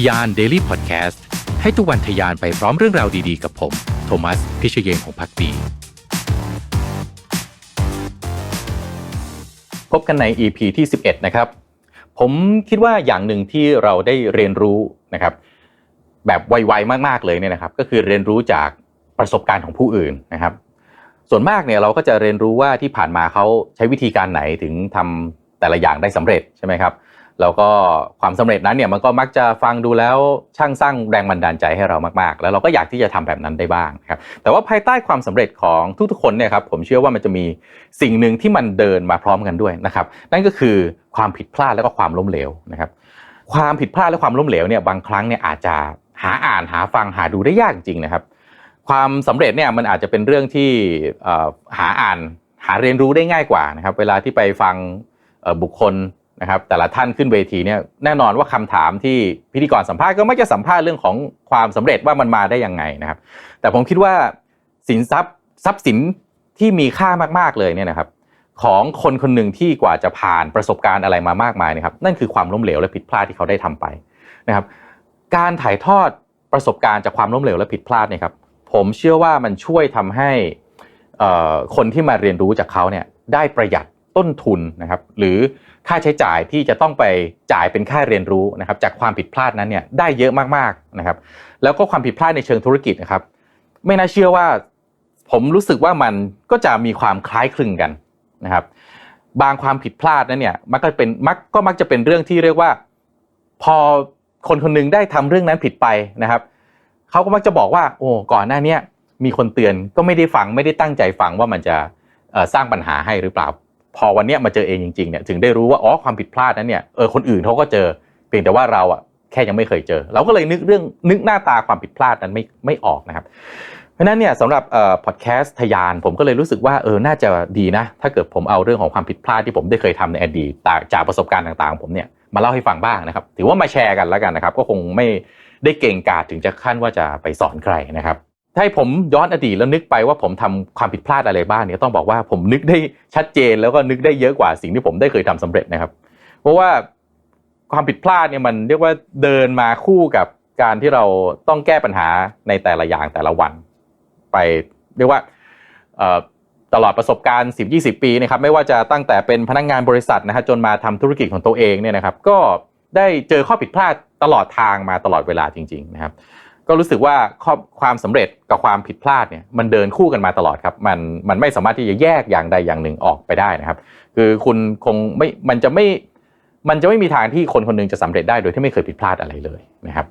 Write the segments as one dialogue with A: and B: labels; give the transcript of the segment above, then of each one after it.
A: ทยาน Daily Podcast ให้ทุกวันทยานไปพร้อมเรื่องราวดีๆ กับผม โทมัส พิเชยงของพักดี
B: พบกันใน EP ที่ 11 นะครับ ผมคิดว่าอย่างหนึ่งที่เราได้เรียนรู้นะครับ แบบไวๆมากๆเลยเนี่ยนะครับ ก็คือเรียนรู้จากประสบการณ์ของผู้อื่นนะครับ ส่วนมากเนี่ยเราก็จะเรียนรู้ว่าที่ผ่านมาเขาใช้วิธีการไหนถึงทำแต่ละอย่างได้สำเร็จใช่ไหมครับ แล้วก็ความสำเร็จนั้นเนี่ยมันก็มักจะฟังดูแล้วช่างสร้างแรงบันดาลใจให้เรามากๆ แล้วเราก็อยากที่จะทำแบบนั้นได้บ้างครับแต่ว่าภายใต้ความสำเร็จของทุกๆคนเนี่ยครับผมเชื่อว่ามันจะมีสิ่งหนึ่งที่มันเดินมาพร้อมกันด้วยนะครับนั่นก็คือความผิดพลาดแล้วก็ความล้มเหลวนะครับความผิดพลาดและความล้มเหลวเนี่ยบางครั้งเนี่ยอาจจะหาอ่านหาฟังหาดูได้ยากจริงนะครับ ความสำเร็จเนี่ยมันอาจจะเป็นเรื่องที่หาอ่านหาเรียนรู้ได้ง่ายกว่านะครับ เวลาที่ไปฟังบุคคล นะครับแต่ละท่านขึ้นเวทีเนี่ยแน่นอนว่าคำถามที่พิธีกรสัมภาษณ์ก็ไม่จะสัมภาษณ์เรื่องของความสำเร็จว่ามันมาได้ยังไงนะครับ แต่ผมคิดว่าสินทรัพย์ทรัพย์สินที่มีค่ามากๆเลยเนี่ยนะครับ ของคนคนหนึ่งที่กว่าจะผ่านประสบการณ์อะไรมามากมายนะครับ นั่นคือความล้มเหลวและผิดพลาดที่เขาได้ทำไปนะครับ การถ่ายทอดประสบการณ์จากความล้มเหลวและผิดพลาดเนี่ยครับ ผมเชื่อว่ามันช่วยทำให้คนที่มาเรียนรู้จากเขาเนี่ยได้ประหยัดต้นทุนนะครับ หรือ ค่าใช้จ่ายที่จะต้องไปจ่ายเป็นค่าเรียนรู้นะครับจากความผิดพลาดนั้นเนี่ยได้เยอะมากๆนะครับแล้วก็ความผิดพลาดในเชิงธุรกิจนะครับไม่น่าเชื่อว่าผมรู้สึกว่ามันก็จะมีความคล้ายคลึงกันนะครับบางความผิดพลาดนั้นเนี่ยมักก็เป็นมักก็มักจะเป็นเรื่องที่เรียกว่า พอคนคนนึงได้ทำเรื่องนั้นผิดไปนะครับเขาก็มักจะบอกว่า โอ้ก่อนหน้านี้มีคนเตือนก็ไม่ได้ฟังไม่ได้ตั้งใจฟังว่ามันจะสร้างปัญหาให้หรือเปล่า พอวันนี้มาเจอเองจริงๆเนี่ยถึงได้รู้ว่าอ๋อความผิดพลาดนั้นเนี่ยเออคนอื่นเขาก็เจอเพียงแต่ว่าเราอะแค่ยังไม่เคยเจอ เราก็เลยนึกเรื่องนึกหน้าตาความผิดพลาดนั้นไม่ไม่ออกนะครับเพราะนั้นเนี่ยสำหรับเอ่อพอดแคสต์ทยานผมก็เลยรู้สึกว่าเออน่าจะดีนะ ถ้าเกิดผมเอาเรื่องของความผิดพลาดที่ผมได้เคยทำในอดีตจากประสบการณ์ต่างๆ ผมเนี่ยมาเล่าให้ฟังบ้างนะครับ ถือว่ามาแชร์กันแล้วกันนะครับ ก็คงไม่ได้เก่งกาจถึงจะขั้นว่าจะไปสอนใครนะครับ ถ้าให้ผมย้อนอดีตแล้วนึกไปว่าผมทำความผิดพลาดอะไรบ้างเนี่ยต้องบอกว่าผมนึกได้ชัดเจนแล้วก็นึกได้เยอะกว่าสิ่งที่ผมได้เคยทำสำเร็จนะครับ เพราะว่าความผิดพลาดเนี่ยมันเรียกว่าเดินมาคู่กับการที่เราต้องแก้ปัญหาในแต่ละอย่างแต่ละวัน ไปเรียกว่าตลอดประสบการณ์ 10-20 ปีนะครับไม่ว่าจะตั้งแต่เป็นพนักงงานบริษัทนะฮะจนมาทำธุรกิจของตัวเองเนี่ยนะครับ ก็ได้เจอข้อผิดพลาดตลอดทางมาตลอดเวลาจริง ๆ นะครับ ก็รู้สึกว่าความสำเร็จกับความผิดพลาดเนี่ยมันเดินคู่กันมาตลอดครับมันมันไม่สามารถที่จะแยกอย่างใดอย่างหนึ่งออกไปได้นะครับ คือคุณคงไม่มันจะไม่มันจะไม่มีทางที่คนคนนึงจะสำเร็จได้โดยที่ไม่เคยผิดพลาดอะไรเลยนะครับ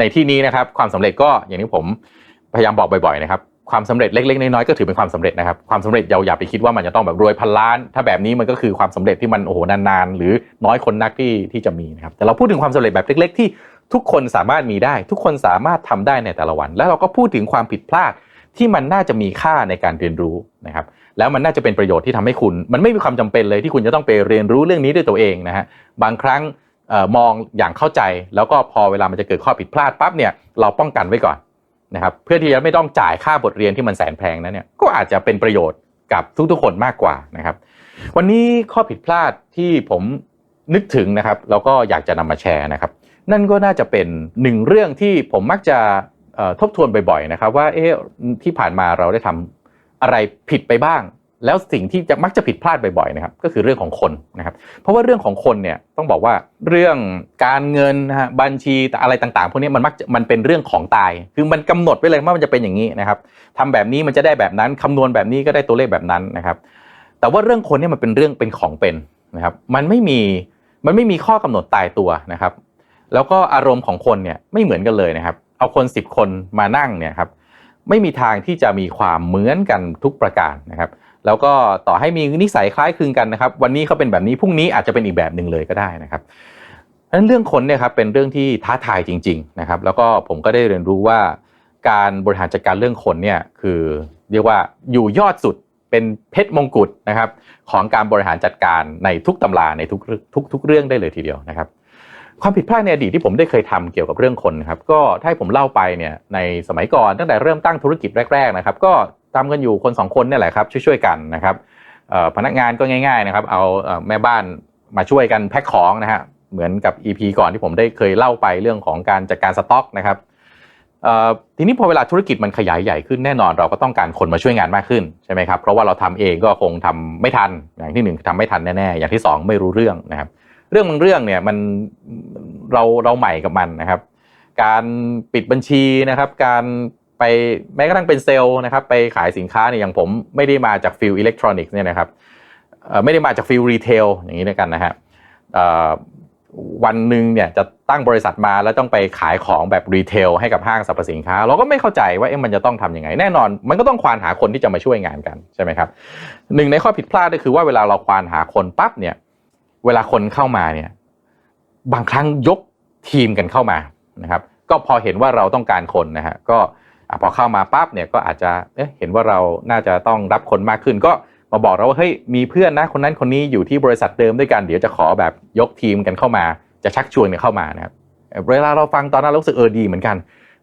B: ในที่นี้นะครับความสำเร็จก็อย่างที่ผมพยายามบอกบ่อยๆนะครับความสำเร็จเล็กๆน้อยๆก็ถือเป็นความสำเร็จนะครับความสำเร็จเราอย่าไปคิดว่ามันจะต้องแบบรวยพันล้าน ถ้าแบบนี้มันก็คือความสำเร็จที่มันโอ้โหนานๆ หรือน้อยคนนักที่ที่จะมีนะครับแต่เราพูดถึงความสำเร็จแบบเล็ก ๆ ที่ ทุกคนสามารถมีได้ ทุกคนสามารถทำได้ในแต่ละวัน แล้วเราก็พูดถึงความผิดพลาดที่มันน่าจะมีค่าในการเรียนรู้นะครับ แล้วมันน่าจะเป็นประโยชน์ที่ทำให้คุณ มันไม่มีความจำเป็นเลยที่คุณจะต้องไปเรียนรู้เรื่องนี้ด้วยตัวเองนะฮะบางครั้งมองอย่างเข้าใจ แล้วก็พอเวลามันจะเกิดข้อผิดพลาดปั๊บเนี่ยเราป้องกันไว้ก่อนนะครับเพื่อที่จะไม่ต้องจ่ายค่าบทเรียนที่มันแสนแพงนั้นเนี่ยก็อาจจะเป็นประโยชน์กับทุกๆคนมากกว่านะครับ วันนี้ข้อผิดพลาดที่ผมนึกถึงนะครับ แล้วก็อยากจะนำมาแชร์นะครับ นั่นก็น่าจะเป็นหนึ่งเรื่องที่ผมมักจะทบทวนบ่อยๆนะครับว่าเอ๊ะที่ผ่านมาเราได้ทำอะไรผิดไปบ้าง แล้วสิ่งที่จะมักจะผิดพลาดบ่อยๆนะครับก็คือเรื่องของคนนะครับเพราะว่าเรื่องของคนเนี่ยต้องบอกว่าเรื่องการเงินนะฮะบัญชีอะไรต่างๆพวกนี้มันมักมันเป็นเรื่องของตาย คือมันกำหนดไว้เลยว่ามันจะเป็นอย่างนี้นะครับทำแบบนี้มันจะได้แบบนั้นคำนวณแบบนี้ก็ได้ตัวเลขแบบนั้นนะครับ แต่ว่าเรื่องคนเนี่ยมันเป็นเรื่องเป็นของเป็นนะครับมันไม่มีมันไม่มีข้อกำหนดตายตัวนะครับ แล้วก็อารมณ์ของคนเนี่ยไม่เหมือนกันเลยนะครับ เอาคน 10 คนมานั่งเนี่ยครับไม่มีทางที่จะมีความเหมือนกันทุกประการนะครับ แล้วก็ต่อให้มีนิสัยคล้ายคลึงกันนะครับ วันนี้เขาเป็นแบบนี้พรุ่งนี้อาจจะเป็นอีกแบบหนึ่งเลยก็ได้นะครับนั้นเรื่องคนเนี่ยครับเป็นเรื่องที่ท้าทายจริง ๆนะครับ แล้วก็ผมก็ได้เรียนรู้ว่า การบริหารจัดการเรื่องคนเนี่ยคือเรียกว่าอยู่ยอดสุดเป็นเพชรมงกุฎนะครับ ของการบริหารจัดการในทุกตำราในทุกทุกทุกเรื่องได้เลยทีเดียวนะครับ ความผิดพลาดในอดีตที่ผมได้เคยทำเกี่ยวกับเรื่องคนครับก็ถ้าให้ผมเล่าไปเนี่ยในสมัยก่อนตั้งแต่เริ่มตั้งธุรกิจแรกๆนะครับก็ทำกันอยู่คน 2 คนนี่แหละครับช่วยๆกันนะครับพนักงานก็ง่ายๆนะครับเอาแม่บ้านมาช่วยกันแพ็คของนะฮะเหมือนกับ EP ก่อนที่ผมได้เคยเล่าไปเรื่องของการจัดการสต็อกนะครับทีนี้พอเวลาธุรกิจมันขยายใหญ่ขึ้นแน่นอนเราก็ต้องการคนมาช่วยงานมากขึ้นใช่ไหมครับเพราะว่าเราทำเองก็คงทำไม่ทันอย่างที่หนึ่งทำไม่ทันแน่ๆอย่างที่สองไม่รู้เรื่องนะครับ เรื่องบางเรื่องเนี่ยมันเราเราใหม่กับมันนะครับ การปิดบัญชีนะครับ การไปแม้กระทั่งเป็นเซลล์นะครับไปขายสินค้าเนี่ยอย่างผมไม่ได้มาจากฟิลอิเล็กทรอนิกส์เนี่ยนะครับไม่ได้มาจากฟิลรีเทลอย่างนี้ด้วยกันนะฮะวันหนึ่งเนี่ยจะตั้งบริษัทมาแล้วต้องไปขายของแบบรีเทลให้กับห้างสรรพสินค้า เราก็ไม่เข้าใจว่าเอ๊ะมันจะต้องทำยังไง แน่นอน มันก็ต้องควานหาคนที่จะมาช่วยงานกันใช่ไหมครับหนึ่งในข้อผิดพลาดก็คือว่าเวลาเราควานหาคนปั๊บเนี่ย เวลาคนเข้ามาเนี่ยบางครั้งยกทีมกันเข้ามานะครับ ก็พอเห็นว่าเราต้องการคนนะฮะก็พอเข้ามาปั๊บเนี่ยก็อาจจะเเห็นว่าเราน่าจะต้องรับคนมากขึ้น ก็มาบอกเราว่าเฮ้ยมีเพื่อนนะคนนั้นคนนี้อยู่ที่บริษัทเดิมด้วยกันเดี๋ยวจะขอแบบยกทีมกันเข้ามา จะชักชวนกันเข้ามานะครับเวลาเราฟังตอนนั้นรู้สึกเออดีเหมือนกัน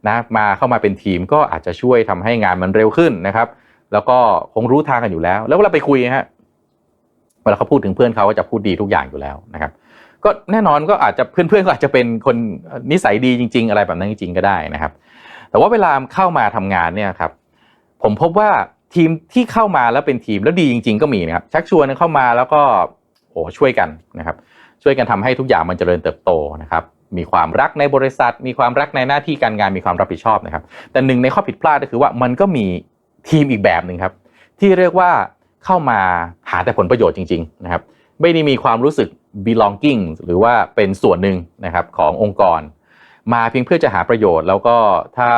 B: นะมาเข้ามาเป็นทีมก็อาจจะช่วยทำให้งานมันเร็วขึ้นนะครับ แล้วก็คงรู้ทางกันอยู่แล้ว แล้วเวลาไปคุยฮะ วลาเขาพูดถึงเพื่อนเขาก็จะพูดดีทุกอย่างอยู่แล้วนะครับ ก็แน่นอนก็อาจจะเพื่อนๆก็อาจจะเป็นคนนิสัยดีจริง ๆ อะไรแบบนั้นจริง ๆ ก็ได้นะครับ แต่ว่าเวลาเข้ามาทำงานเนี่ยครับผมพบว่าทีมที่เข้ามาแล้วเป็นทีมแล้วดีจริง ๆ ก็มีนะครับชักชวนเข้ามาแล้วก็โอ้ช่วยกันนะครับ ช่วยกันทำให้ทุกอย่างมันเจริญเติบโตนะครับ มีความรักในบริษัท มีความรักในหน้าที่การงานมีความรับผิดชอบนะครับ แต่หนึ่งในข้อผิดพลาดก็คือว่ามันก็มีทีมอีกแบบหนึ่งครับ ที่เรียกว่า เข้ามาหาแต่ผลประโยชน์จริงๆนะครับไม่ได้มีความรู้สึก belonging หรือว่าเป็นส่วนหนึ่งนะครับขององค์กร มาเพียงเพื่อจะหาประโยชน์ แล้วก็ถ้า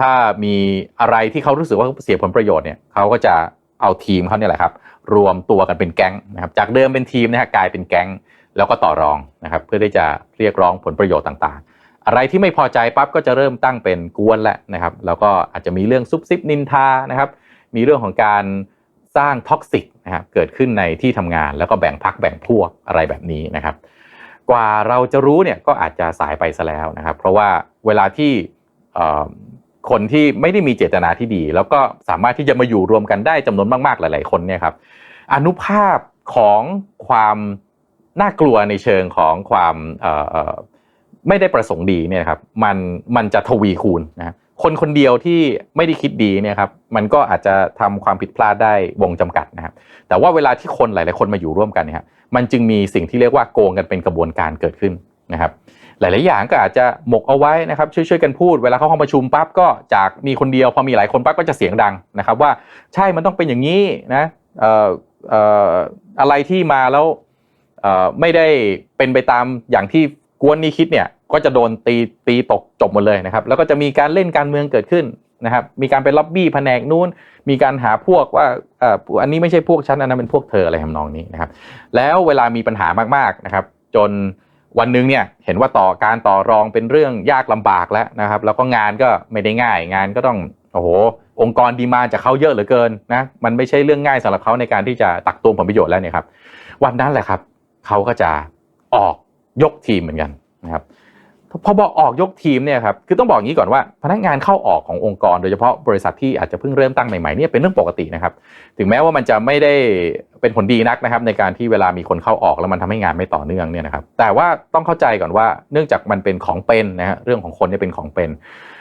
B: ถ้ามีอะไรที่เขารู้สึกว่าเสียผลประโยชน์เนี่ยเขาก็จะเอาทีมเขาเนี่ยแหละครับ รวมตัวกันเป็นแก๊งนะครับจากเดิมเป็นทีมนะฮะกลายเป็นแก๊งแล้วก็ต่อรองนะครับเพื่อที่จะเรียกร้องผลประโยชน์ต่างๆ อะไรที่ไม่พอใจปั๊บก็จะเริ่มตั้งเป็นกวนแหล้วนะครับ แล้วก็อาจจะมีเรื่องซุบซิบนินทานะครับ มีเรื่องของการ สร้างท็อกซิกนะครับเกิดขึ้นในที่ทำงานแล้วก็แบ่งพักแบ่งพวกอะไรแบบนี้นะครับ กว่าเราจะรู้เนี่ยก็อาจจะสายไปซะแล้วนะครับ เพราะว่าเวลาที่คนที่ไม่ได้มีเจตนาที่ดี แล้วก็สามารถที่จะมาอยู่รวมกันได้จำนวนมากๆหลาย ๆ คนเนี่ยครับอนุภาพของความน่ากลัวในเชิงของความไม่ได้ประสงค์ดีเนี่ยครับมันมันจะทวีคูณนะครับ คนคนเดียวที่ไม่ได้คิดดีเนี่ยครับมันก็อาจจะทำความผิดพลาดได้วงจำกัดนะครับ แต่ว่าเวลาที่คนหลาย ๆ คนมาอยู่ร่วมกันเนี่ยครับมันจึงมีสิ่งที่เรียกว่าโกงกันเป็นกระบวนการเกิดขึ้นนะครับหลาย ๆ อย่างก็อาจจะหมกเอาไว้นะครับช่วย ๆ กันพูดเวลาเข้าห้องประชุมปั๊บก็จากมีคนเดียวพอมีหลายคนปั๊บก็จะเสียงดังนะครับ ว่าใช่มันต้องเป็นอย่างนี้นะเออเอออะไรที่มาแล้วเออไม่ได้เป็นไปตามอย่างที่ กวนนี้คิดเนี่ยก็จะโดนตีตีตกจบหมดเลยนะครับ แล้วก็จะมีการเล่นการเมืองเกิดขึ้นนะครับ มีการไปล็อบบี้แผนกนู้น มีการหาพวกว่าเอ่ออันนี้ไม่ใช่พวกฉันอันนั้นเป็นพวกเธออะไรทำนองนี้นะครับ แล้วเวลามีปัญหามากๆนะครับ จนวันหนึงเนี่ยเห็นว่าต่อการต่อรองเป็นเรื่องยากลำบากแล้วนะครับ แล้วก็งานก็ไม่ได้ง่าย งานก็ต้องโอ้โหองค์กรดีมาจากเขาเยอะเหลือเกินนะมันไม่ใช่เรื่องง่ายสำหรับเขาในการที่จะตักตวงผลประโยชน์แล้วเนี่ยครับ วันนั้นแหละครับเขาก็จะออก ยกทีมเหมือนกันนะครับพอบอกออกยกทีมเนี่ยครับคือต้องบอกอย่างนี้ก่อนว่า พนักงานเข้าออกขององค์กร โดยเฉพาะบริษัทที่อาจจะเพิ่งเริ่มตั้งใหม่ๆเนี่ยเป็นเรื่องปกตินะครับ ถึงแม้ว่ามันจะไม่ได้เป็นผลดีนักนะครับในการที่เวลามีคนเข้าออกแล้วมันทำให้งานไม่ต่อเนื่องเนี่ยนะครับ แต่ว่าต้องเข้าใจก่อนว่าเนื่องจากมันเป็นของเป็นนะฮะเรื่องของคนเนี่ยเป็นของเป็น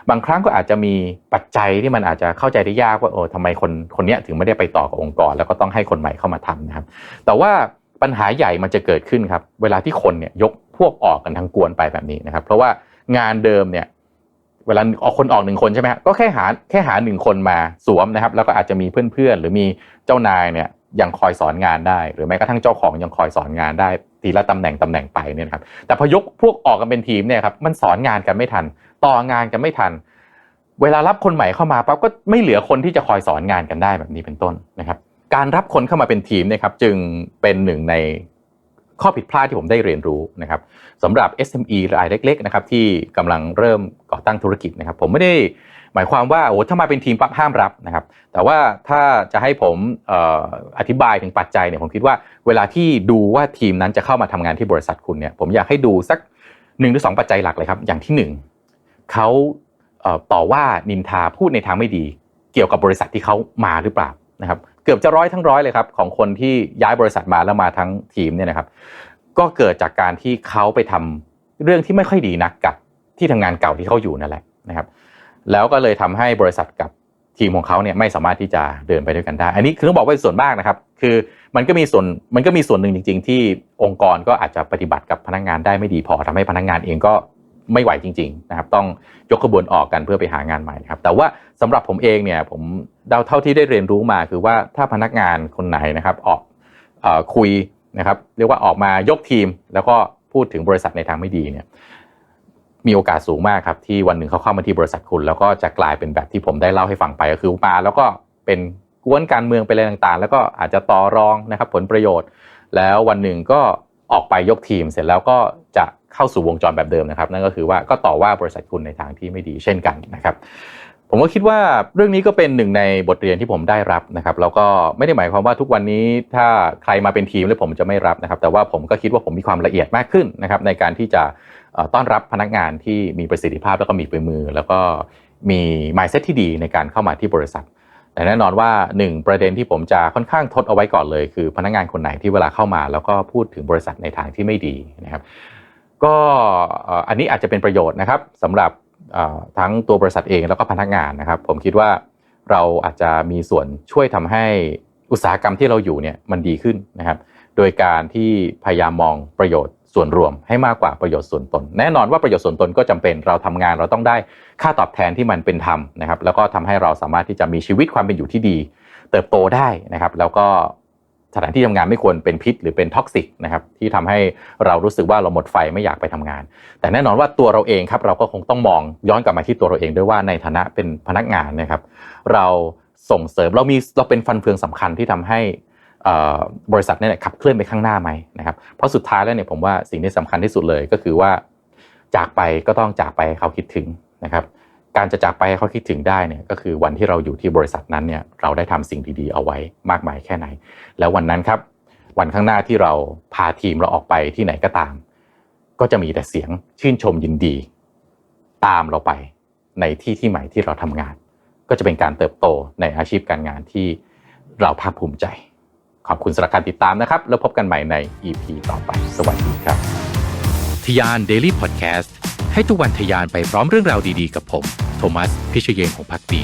B: บางครั้งก็อาจจะมีปัจจัยที่มันอาจจะเข้าใจได้ยากว่าโอ้ทำไมคนคนนี้ถึงไม่ได้ไปต่อกับองค์กร แล้วก็ต้องให้คนใหม่เข้ามาทำนะครับ แต่ว่าปัญหาใหญ่มันจะเกิดขึ้นครับ เวลาที่คนเนี่ยยก พวกออกกันทั้งกวนไปแบบนี้นะครับ เพราะว่างานเดิมเนี่ยเวลาออกคนออกหนึ่งคนใช่ไหมก็แค่หาแค่หาหนึ่งคนมาสวมนะครับ แล้วก็อาจจะมีเพื่อนๆ หรือมีเจ้านายเนี่ยยังคอยสอนงานได้ หรือแม้กระทั่งเจ้าของยังคอยสอนงานได้ทีละตำแหน่งตำแหน่งไปเนี่ยครับแต่พอยกพวกออกกันเป็นทีมเนี่ยครับมันสอนงานกันไม่ทัน ต่องานกันไม่ทัน เวลารับคนใหม่เข้ามาปั๊บก็ไม่เหลือคนที่จะคอยสอนงานกันได้แบบนี้เป็นต้นนะครับ การรับคนเข้ามาเป็นทีมเนะครับจึงเป็นหนึ่งใน ข้อผิดพลาดที่ผมได้เรียนรู้นะครับสำหรับ SME รายเล็กๆนะครับที่กำลังเริ่มก่อตั้งธุรกิจนะครับ ผมไม่ได้หมายความว่าโอ้ถ้ามาเป็นทีมปั๊บห้ามรับนะครับ แต่ว่าถ้าจะให้ผมอออธิบายถึงปัจจัยเนี่ยผมคิดว่าเวลาที่ดูว่าทีมนั้นจะเข้ามาทำงานที่บริษัทคุณเนี่ยผมอยากให้ดูสักหนึ่งหรือสองปัจจัยหลักเลยครับ อย่างที่หนึ่งเขาต่อว่านินทาพูดในทางไม่ดี เกี่ยวกับบริษัทที่เขามาหรือเปล่านะครับ กือบจะร้อยทั้งร้อยเลยครับของคนที่ย้ายบริษัทมาแล้วมาทั้งทีมเนี่ยนะครับ ก็เกิดจากการที่เขาไปทำเรื่องที่ไม่ค่อยดีนักกับที่ทำงานเก่าที่เขาอยู่นั่นแหละนะครับ แล้วก็เลยทำให้บริษัทกับทีมของเขาเนี่ยไม่สามารถที่จะเดินไปด้วยกันได้ อันนี้คือต้องบอกว่าส่วนมากนะครับ คือมันก็มีส่วนมันก็มีส่วนหนึ่งจริง ๆ ที่องค์กรก็อาจจะปฏิบัติกับพนักงานได้ไม่ดีพอทำให้พนักงานเองก็ ไม่ไหวจริงๆนะครับต้องยกขบวนออกกันเพื่อไปหางานใหม่นะครับแต่ว่าสำหรับผมเองเนี่ยผมเดาเท่าที่ได้เรียนรู้มาคือว่าถ้าพนักงานคนไหนนะครับออกอคุยนะครับเรียกว่าออกมายกทีม แล้วก็พูดถึงบริษัทในทางไม่ดีเนี่ยมีโอกาสสูงมากครับที่วันหนึ่งเขาเข้ามาที่บริษัทคุณ แล้วก็จะกลายเป็นแบบที่ผมได้เล่าให้ฟังไปก็คือมาแล้วก็เป็นกวนการเมืองไปอะไรต่างๆ แล้วก็อาจจะต่อรองนะครับผลประโยชน์ แล้ววันหนึ่งก็ออกไปยกทีมเสร็จแล้วก็จะ เข้าสู่วงจรแบบเดิมนะครับ นั่นก็คือว่าก็ต่อว่าบริษัทคุณในทางที่ไม่ดีเช่นกันนะครับ ผมก็คิดว่าเรื่องนี้ก็เป็นหนึ่งในบทเรียนที่ผมได้รับนะครับ แล้วก็ไม่ได้หมายความว่าทุกวันนี้ถ้าใครมาเป็นทีมแล้วผมจะไม่รับนะครับ แต่ว่าผมก็คิดว่าผมมีความละเอียดมากขึ้นนะครับในการที่จะต้อนรับพนักงานที่มีประสิทธิภาพแล้วก็มีฝีมือ แล้วก็มี mindset ที่ดีในการเข้ามาที่บริษัทแต่แน่นอนว่าหนึ่งประเด็นที่ผมจะค่อนข้างทดเอาไว้ก่อนเลย คือพนักงานคนไหนที่เวลาเข้ามา แล้วก็พูดถึงบริษัทในทางที่ไม่ดีนะครับ ก็อันนี้อาจจะเป็นประโยชน์นะครับสำหรับทั้งตัวบริษัทเองแล้วก็พนักงานนะครับ ผมคิดว่าเราอาจจะมีส่วนช่วยทำให้อุตสาหกรรมที่เราอยู่เนี่ยมันดีขึ้นนะครับ โดยการที่พยายามมองประโยชน์ส่วนรวมให้มากกว่าประโยชน์ส่วนตน แน่นอนว่าประโยชน์ส่วนตนก็จำเป็นเราทำงานเราต้องได้ค่าตอบแทนที่มันเป็นธรรมนะครับ แล้วก็ทำให้เราสามารถที่จะมีชีวิตความเป็นอยู่ที่ดี เติบโตได้นะครับ แล้วก็ สถานที่ทำงานไม่ควรเป็นพิษหรือเป็นท็อกซิกนะครับที่ทำให้เรารู้สึกว่าเราหมดไฟไม่อยากไปทำงาน แต่แน่นอนว่าตัวเราเองครับเราก็คงต้องมองย้อนกลับมาที่ตัวเราเองด้วยว่าในฐานะเป็นพนักงานนะครับ เราส่งเสริมเรามีเราเป็นฟันเฟืองสำคัญที่ทำให้บริษัทนี่ขับเคลื่อนไปข้างหน้าไหมนะครับเพราะสุดท้ายแล้วเนี่ยผมว่าสิ่งที่สำคัญที่สุดเลยก็คือว่าจากไปก็ต้องจากไปเขาคิดถึงนะครับ การจะจากไปให้เขาคิดถึงได้เนี่ยก็คือวันที่เราอยู่ที่บริษัทนั้นเนี่ยเราได้ทำสิ่งดีๆเอาไว้มากมายแค่ไหน แล้ววันนั้นครับวันข้างหน้าที่เราพาทีมเราออกไปที่ไหนก็ตาม ก็จะมีแต่เสียงชื่นชมยินดี ตามเราไปในที่ที่ใหม่ที่เราทำงาน ก็จะเป็นการเติบโตในอาชีพการงานที่เราภาคภูมิใจ ขอบคุณสำหรับการติดตามนะครับ แล้วพบกันใหม่ใน EP ต่อไป สวัสดีครับ
A: ทยาน Daily Podcast ให้ทุกวันทยานไปพร้อมเรื่องราวดีๆ กับผม โทมัส พิชเยงของพักดี